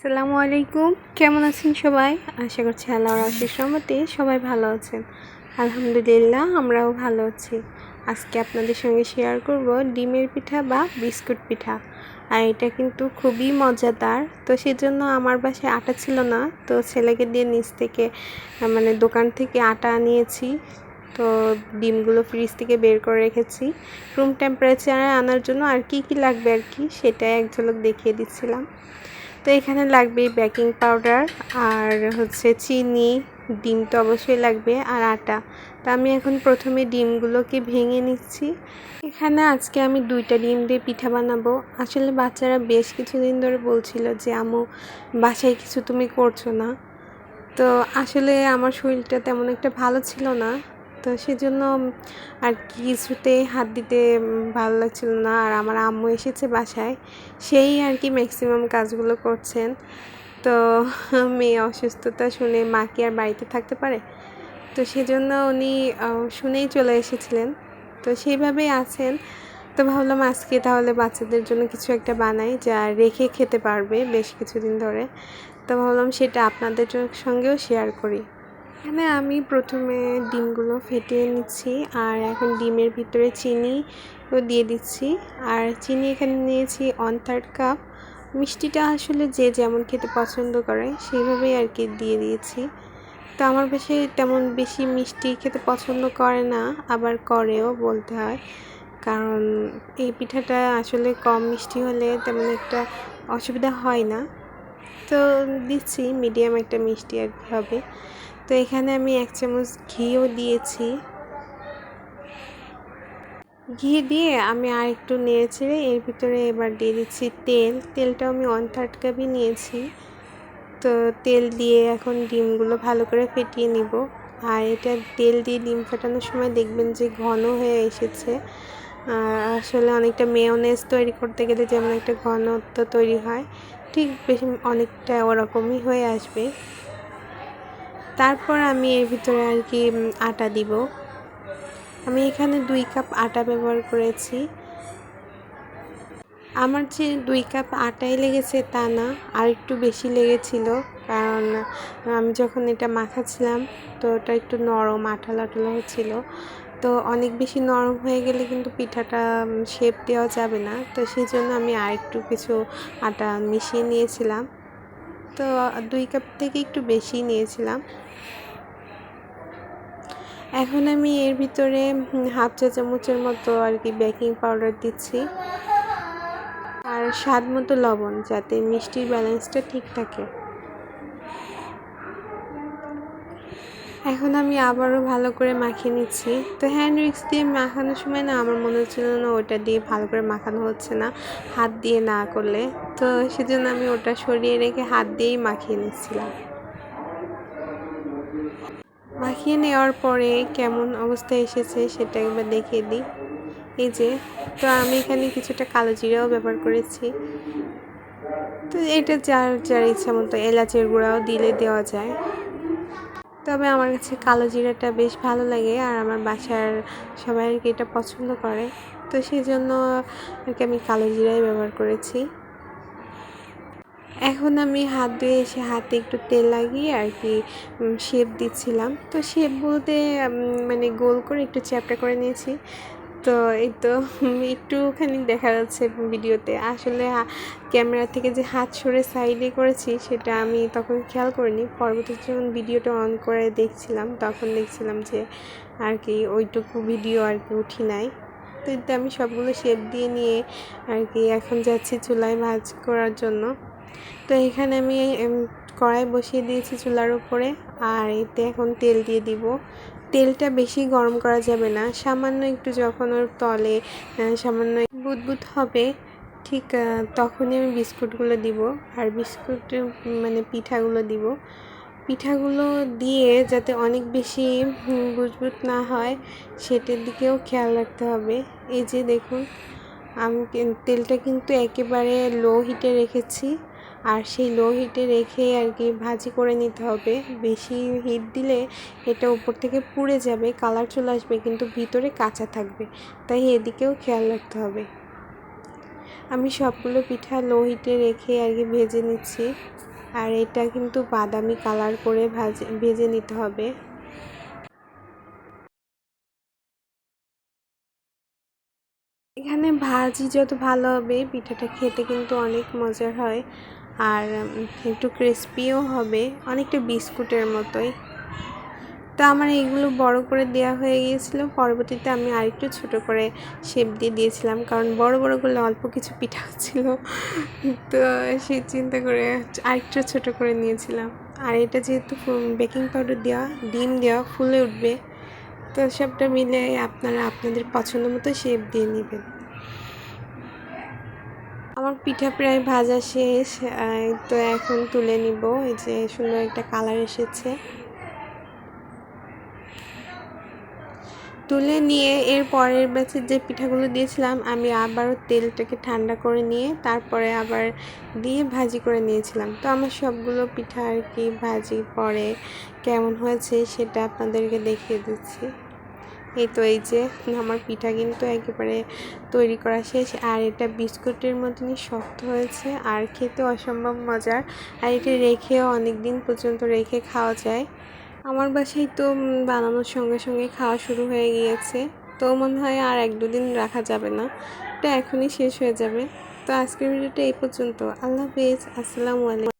আসসালামু আলাইকুম। কেমন আছেন সবাই? আশা করছি আল্লাহর আশিস রহমতে সবাই ভালো আছেন। আলহামদুলিল্লাহ, আমরাও ভালো আছি। আজকে আপনাদের সঙ্গে শেয়ার করব ডিমের পিঠা বা বিস্কুট পিঠা। আর এটা কিন্তু খুবই মজাদার। তো সেজন্য আমার বাসায় আটা ছিল না। তো ছেলেকে দিয়ে নিচ থেকে মানে দোকান থেকে আটা আনিয়েছি। তো ডিমগুলো ফ্রিজ থেকে বের করে রেখেছি। রুম টেম্পারেচারে আনার জন্য আর কি কি লাগবে আর কি, সেটাই এক ঝলক দেখিয়ে দিচ্ছিলাম। তো এখানে লাগবে বেকিং পাউডার আর হচ্ছে চিনি, ডিম তো অবশ্যই লাগবে, আর আটা। তো আমি এখন প্রথমে ডিমগুলোকে ভেঙে নিচ্ছি। এখানে আজকে আমি দুইটা ডিম দিয়ে পিঠা বানাবো। আসলে বাচ্চারা বেশ কিছুদিন ধরে বলছিল যে আমু বাসায় কিছু তুমি করছ না। তো আসলে আমার শরীরটা তেমন একটা ভালো ছিল না। তো সেজন্য আর কিছুতে হাত দিতে ভালো লাগছিল না। আর আমার আম্মু এসেছে বাসায়, সেই আর কি ম্যাক্সিমাম কাজগুলো করছেন। তো মেয়ে অসুস্থতা শুনে মা কি আর বাড়িতে থাকতে পারে? তো সেজন্য উনি শুনেই চলে এসেছিলেন। তো সেইভাবেই আছেন। তো ভাবলাম আজকে তাহলে বাচ্চাদের জন্য কিছু একটা বানাই যা রেখে খেতে পারবে বেশ কিছুদিন ধরে। তো ভাবলাম সেটা আপনাদের সঙ্গেও শেয়ার করি। এখানে আমি প্রথমে ডিমগুলো ফেটিয়ে নিচ্ছি, আর এখন ডিমের ভিতরে চিনি দিয়ে দিচ্ছি। আর চিনি এখানে নিয়েছি ওয়ান থার্ড কাপ মিষ্টিটা আসলে যে যেমন খেতে পছন্দ করে, সেইভাবেই আর কি দিয়ে দিয়েছি। তো আমার বেশি তেমন বেশি মিষ্টি খেতে পছন্দ করে না, আবার করেও বলতে হয়। কারণ এই পিঠাটা আসলে কম মিষ্টি হলে তেমন একটা অসুবিধা হয় না। তো দিচ্ছি, মিডিয়াম একটা মিষ্টি আর কি হবে। তো এখানে আমি এক চামচ ঘিও দিয়েছি। ঘি দিয়ে আমি আর একটু নেড়ে এর ভিতরে এবার দিয়ে দিচ্ছি তেল। তেলটাও আমি ওয়ান থার্ড কাপই নিয়েছি। তো তেল দিয়ে এখন ডিমগুলো ভালো করে ফেটিয়ে নিব। আর এটা তেল দিয়ে ডিম ফাটানোর সময় দেখবেন যে ঘন হয়ে এসেছে। আসলে অনেকটা মেয়নেজ তৈরি করতে গেলে যেমন একটা ঘনত্ব তৈরি হয়, ঠিক বেশি অনেকটা ওরকমই হয়ে আসবে। তারপর আমি এর ভিতরে আর কি আটা দিব। আমি এখানে দুই কাপ আটা ব্যবহার করেছি। আমার যে দুই কাপ আটাই লেগেছে তা না, আর একটু বেশি লেগেছিল, কারণ আমি যখন এটা মাখাচ্ছিলাম, তো ওটা একটু নরম, আঠালো আঠালো হচ্ছিল তো অনেক বেশি নরম হয়ে গেলে কিন্তু পিঠাটা শেপ দেওয়া যাবে না। তো সেই জন্য আমি আর একটু কিছু আটা মিশিয়ে নিয়েছিলাম। তো দুই কাপ থেকে একটু বেশি নিয়েছিলাম। এখন আমি এর ভিতরে হাফ চা চামচের মতো আর কি বেকিং পাউডার দিচ্ছি। আর স্বাদ মতো লবণ, যাতে মিষ্টির ব্যালেন্সটা ঠিক থাকে। এখন আমি আবারও ভালো করে মাখিয়ে নিচ্ছি। তো হ্যান্ড উইক্স দিয়ে মাখানোর সময় না আমার মনে হচ্ছিল না ওটা দিয়ে ভালো করে মাখানো হচ্ছে না, হাত দিয়ে না করলে। তো সেজন্য আমি ওটা সরিয়ে রেখে হাত দিয়েই মাখিয়ে নিচ্ছিলাম। মাখিয়ে নেওয়ার পরে কেমন অবস্থা এসেছে সেটা একবার দেখিয়ে দিই। এই যে, তো আমি এখানে কিছুটা কালো জিরাও ব্যবহার করেছি। তো এটা যার যার ইচ্ছা মতো এলাচের গুঁড়াও দিলে দেওয়া যায়। তবে আমার কাছে কালো জিরাটা বেশ ভালো লাগে আর আমার বাসার সবাই আর কি এটা পছন্দ করে। তো সেই জন্য আর কি আমি কালো জিরাই ব্যবহার করেছি। এখন আমি হাত ধুয়ে এসে হাতে একটু তেল লাগিয়ে আর কি শেপ দিচ্ছিলাম। তো শেপ বলতে মানে গোল করে একটু চ্যাপটা করে নিয়েছি। তো এই তো একটুখানি দেখা যাচ্ছে ভিডিওতে। আসলে ক্যামেরা থেকে যে হাত সরে সাইডে করেছি, সেটা আমি তখন খেয়াল করিনি। পরবর্তীতে যখন ভিডিওটা অন করে দেখছিলাম, তখন দেখছিলাম যে আর কি ওইটুকু ভিডিও আর কি উঠি নাই। তো আমি সবগুলো শেপ দিয়ে নিয়ে আর কি এখন যাচ্ছি চুলায় ভাজ করার জন্য। তো এখানে আমি কড়াই বসিয়ে দিয়েছি চুলার উপরে, আর এতে এখন তেল দিয়ে দিব। তেলটা বেশি গরম করা যাবে না, সামান্য একটু যখন ওর তলে সামান্য বুদবুদ হবে, ঠিক তখনই আমি বিস্কুটগুলো দিব, আর বিস্কুট মানে পিঠাগুলো দিব। পিঠাগুলো দিয়ে যাতে অনেক বেশি বুজবুত না হয়, সেটার দিকেও খেয়াল রাখতে হবে। এই যে দেখুন, আমি তেলটা কিন্তু একেবারে লো হিটে রেখেছি। আর সেই লো হিটে রেখে আর কি ভাজি করে নিতে হবে। বেশি হিট দিলে এটা উপর থেকে পুড়ে যাবে, কালার চলে আসবে, কিন্তু ভিতরে কাঁচা থাকবে। তাই এদিকেও খেয়াল রাখতে হবে। আমি সবগুলো পিঠা লো হিটে রেখে আর কি ভেজে নিচ্ছি। আর এটা কিন্তু বাদামি কালার করে ভাজে, ভেজে নিতে হবে। এখানে ভাজি যত ভালো হবে, পিঠাটা খেতে কিন্তু অনেক মজার হয়। আর একটু ক্রিস্পিও হবে, অনেকটা বিস্কুটের মতোই। তো আমার এইগুলো বড় করে দেওয়া হয়ে গিয়েছিল, পরবর্তীতে আমি আরেকটু ছোট করে শেপ দিয়ে দিয়েছিলাম, কারণ বড় বড়গুলো অল্প কিছু পিঠা ছিল। তো সেই চিন্তা করে আরেকটু ছোট করে নিয়েছিলাম। আর এটা যেহেতু বেকিং পাউডার দেওয়া, ডিম দেওয়া, ফুলে উঠবে। তো সবটা মিলে আপনারা আপনাদের পছন্দ মতো শেপ দিয়ে নেবেন। আমার পিঠা প্রায় ভাজা শেষ তো এখন তুলে নিব। এই যে সুন্দর একটা কালার এসেছে। তুলে নিয়ে এর পরের ব্যাচের যে পিঠাগুলো দিয়েছিলাম, আমি আবারও তেলটাকে ঠান্ডা করে নিয়ে তারপরে আবার দিয়ে ভাজি করে নিয়েছিলাম। তো আমার সবগুলো পিঠা আর কি ভাজি পরে কেমন হয়েছে সেটা আপনাদেরকে দেখিয়ে দিচ্ছি। এই তো এই যে আমার পিঠা কিন্তু একেবারে তৈরি করা শেষ। আর এটা বিস্কুটের মতনই শক্ত হয়েছে, আর খেতে অসম্ভব মজার। আর এটা রেখেও অনেক দিন পর্যন্ত রেখে খাওয়া যায়। আমার বাসায় তো বানানোর সঙ্গে সঙ্গে খাওয়া শুরু হয়ে গিয়েছে। তো মনে হয় আর এক দুদিন রাখা যাবে না। এটা এখনই শেষ হয়ে যাবে। তো আজকের ভিডিওটা এই পর্যন্ত। আল্লাহ হাফেজ। আসসালামু আলাইকুম।